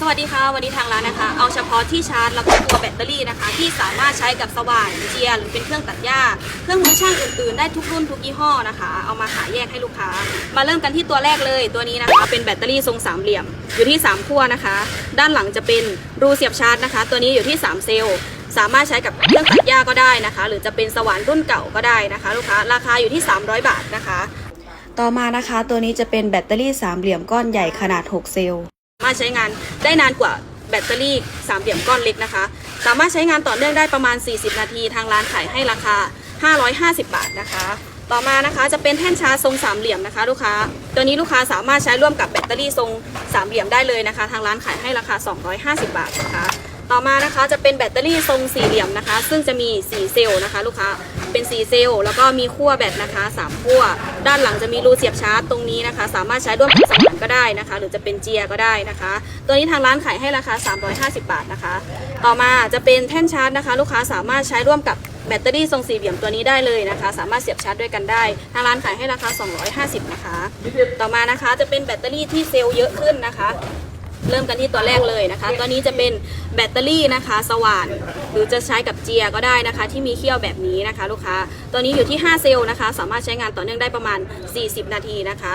สวัสดีค่ะ วันนี้ทางร้านนะคะ เอาเฉพาะที่ชาร์จแล้วก็ตัวแบตเตอรี่นะคะ ที่สามารถใช้กับสว่านเจียหรือเป็นเครื่องตัดหญ้า เครื่องมือช่างอื่นๆ ได้ทุกรุ่นทุกยี่ห้อนะคะ เอามาขายแยกให้ลูกค้า มาเริ่มกันที่ตัวแรกเลยตัวนี้นะคะ เป็นแบตเตอรี่ทรงสามเหลี่ยม อยู่ที่ 3 ขั้วนะคะ ด้านหลังจะเป็นรูเสียบชาร์จนะคะ ตัวนี้อยู่ที่ 3 เซลล์สามารถใช้กับเครื่องตัดหญ้าก็ได้นะคะ หรือจะเป็นสว่านรุ่นเก่าก็ได้นะคะ ลูกค้าราคาอยู่ที่ 300 บาทนะคะ ต่อมานะคะ ตัวนี้จะเป็นแบตเตอรี่สามเหลี่ยมก้อนใหญ่ขนาด 6 เซลล์ามารถใช้งานได้นานกว่าแบตเตอรี่สามเหลี่ยมก้อนเล็กนะคะ สามารถใช้งานต่อเนื่องได้ประมาณ 40 นาที ทางร้านขายให้ราคา 550 บาทนะคะ ต่อมานะคะจะเป็นแท่นชาร์จทรงสามเหลี่ยมนะคะ ลูกค้า ตัวนี้ลูกค้าสามารถใช้ร่วมกับแบตเตอรี่ทรงสามเหลี่ยมได้เลยนะคะ ทางร้านขายให้ราคา 250 บาทนะคะ ต่อมานะคะจะเป็นแบตเตอรี่ทรงสี่เหลี่ยมนะคะ ซึ่งจะมี 4 เซลล์นะคะ ลูกค้าเป็น 4 เซลล์แล้วก็มีขั้วแบตนะคะ3ขั้วด้านหลังจะมีรูเสียบชาร์จตรงนี้นะคะ สามารถใช้ร่วมกับสว่านก็ได้นะคะ หรือจะเป็นเจียก็ได้นะคะ ตัวนี้ทางร้านขายให้ราคา 350 บาทนะคะ ต่อมาจะเป็นแท่นชาร์จนะคะ ลูกค้าสามารถใช้ร่วมกับแบตเตอรี่ทรงสี่เหลี่ยมตัวนี้ได้เลยนะคะ สามารถเสียบชาร์จด้วยกันได้ ทางร้านขายให้ราคา 250 นะคะ ต่อมานะคะจะเป็นแบตเตอรี่ที่เซลล์เยอะขึ้นนะคะ เริ่มกันที่ตัวแรกเลยนะคะ ตัวนี้จะเป็นแบตเตอรี่นะคะ สว่าน หรือจะใช้กับเจียก็ได้นะคะ ที่มีเขี้ยวแบบนี้นะคะ ลูกค้า ตัวนี้อยู่ที่ 5 เซลล์นะคะ สามารถใช้งานต่อเนื่องได้ประมาณ 40 นาทีนะคะ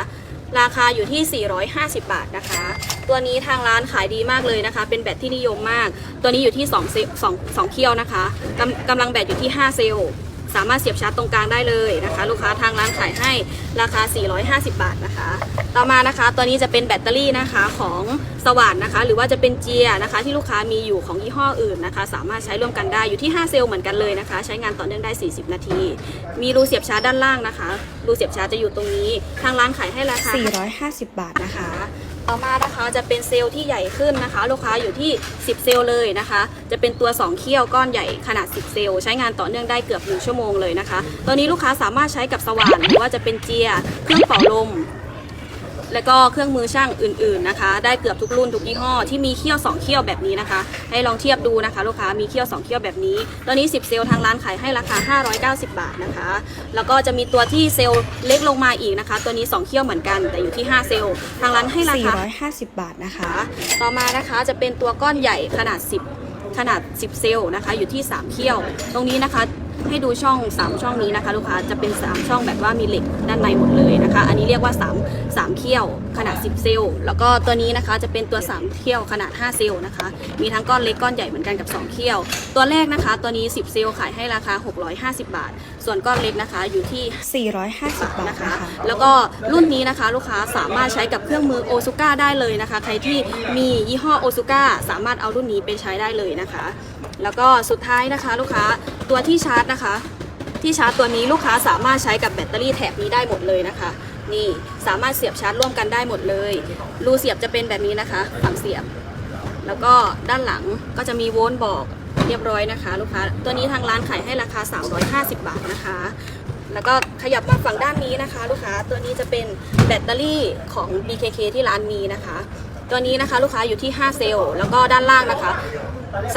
ราคาอยู่ที่ 450 บาทนะคะ ตัวนี้ทางร้านขายดีมากเลยนะคะ เป็นแบตที่นิยมมาก ตัวนี้อยู่ที่2เซลล์2เขี้ยวนะคะกำกำลังแบตอยู่ที่ 5 เซลล์ สามารถเสียบชาร์จตรงกลางได้เลยนะคะ ลูกค้าทางร้านขายให้ราคา 450 บาทนะคะ ต่อมานะคะ ตัวนี้จะเป็นแบตเตอรี่นะคะของสว่านนะคะ หรือว่าจะเป็นเจียร์นะคะ ที่ลูกค้ามีอยู่ของยี่ห้ออื่นนะคะ สามารถใช้ร่วมกันได้อยู่ที่ 5 เซลล์เหมือนกันเลยนะคะ ใช้งานต่อเนื่องได้ 40 นาที มีรูเสียบชาร์จด้านล่างนะคะรูเสียบชาร์จจะอยู่ตรงนี้ ทางร้านขายให้ราคา450 บาทนะคะ ต่อมานะคะจะเป็นเซลล์ที่ใหญ่ขึ้นนะคะ ลูกค้าอยู่ที่ 10 เซลล์เลยนะคะ จะเป็นตัว 2 เขี้ยวก้อนใหญ่ขนาด 10 เซลล์ ใช้งานต่อเนื่องได้เกือบ 1 ชั่วโมงเลยนะคะ ตัวนี้ลูกค้าสามารถใช้กับสว่านหรือว่าจะเป็นเจีย เครื่องเป่าลม และก็เครื่องมือช่างอื่นๆนะคะ ได้เกือบทุกรุ่นทุกยี่ห้อที่มีเขี้ยว 2 เขี้ยวแบบนี้นะคะ ให้ลองเทียบดูนะคะ ลูกค้ามีเขี้ยว 2 เขี้ยวแบบนี้ตัวนี้ 10 เซลล์ทางร้านขายให้ราคา 590 บาทนะคะ แล้วก็จะมีตัวที่เซลล์เล็กลงมาอีกนะคะ ตัวนี้ 2 เขี้ยวเหมือนกันแต่อยู่ที่ 5 เซลล์ทางร้านให้ราคา 450 บาทนะคะ ต่อมานะคะจะเป็นตัวก้อนใหญ่ขนาด 10ขนาด 10 เซลล์นะคะ อยู่ที่ 3 เขี้ยว ตรงนี้นะคะ ให้ดูช่อง 3 ช่องนี้นะคะ ลูกค้าจะเป็น 3 ช่องแบบว่ามีเหล็กด้านในหมดเลยนะคะ อันนี้เรียกว่า 3 3เขี้ยวขนาด 10 เซลล์แล้วก็ตัวนี้นะคะจะเป็นตัว 3เขี้ยวขนาด 5 เซลล์นะคะ มีทั้งก้อนเล็กก้อนใหญ่เหมือนกันกับ 2เขี้ยว ตัวแรกนะคะตัวนี้ 10 เซลล์ขายให้ราคา 650 บาท ส่วนก้อนเล็กนะคะอยู่ที่ 450 บาทนะคะนะคะแล้วก็รุ่นนี้นะคะลูกค้าสามารถใช้กับเครื่องมือโอซูก้าได้เลยนะคะ ใครที่มียี่ห้อโอซูก้าสามารถเอารุ่นนี้ไปใช้ได้เลยนะคะ แล้วก็สุดท้ายนะคะ ลูกค้าตัวที่ชาร์จนะคะ ที่ชาร์จตัวนี้ลูกค้าสามารถใช้กับแบตเตอรี่แถบนี้ได้หมดเลยนะคะ นี่สามารถเสียบชาร์จร่วมกันได้หมดเลย รูเสียบจะเป็นแบบนี้นะคะฝั่งเสียบ แล้วก็ด้านหลังก็จะมีโวลต์บอกเรียบร้อยนะคะ ลูกค้าตัวนี้ทางร้านขายให้ราคา 350 บาทนะคะ แล้วก็ขยับมาฝั่งด้านนี้นะคะ ลูกค้าตัวนี้จะเป็นแบตเตอรี่ของ BKK ที่ร้านมีนะคะ ตัวนี้นะคะลูกค้าอยู่ที่ 5 เซลล์แล้วก็ด้านล่างนะคะ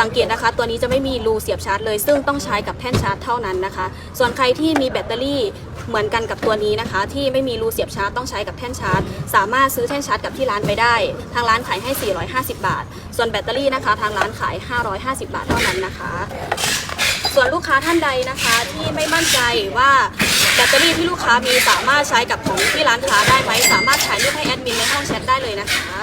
สังเกตนะคะ ตัวนี้จะไม่มีรูเสียบชาร์จเลย ซึ่งต้องใช้กับแท่นชาร์จเท่านั้นนะคะ ส่วนใครที่มีแบตเตอรี่เหมือนกันกับตัวนี้นะคะ ที่ไม่มีรูเสียบชาร์จต้องใช้กับแท่นชาร์จ สามารถซื้อแท่นชาร์จกับที่ร้านไปได้ ทางร้านขายให้ 450 บาท ส่วนแบตเตอรี่นะคะ ทางร้านขาย 550 บาทเท่านั้นนะคะ ส่วนลูกค้าท่านใดนะคะที่ไม่มั่นใจว่าแบตเตอรี่ที่ลูกค้ามีสามารถใช้กับของที่ร้านค้าได้ไหมสามารถถ่ายรูปให้แอดมินในห้องแชทได้เลยนะคะ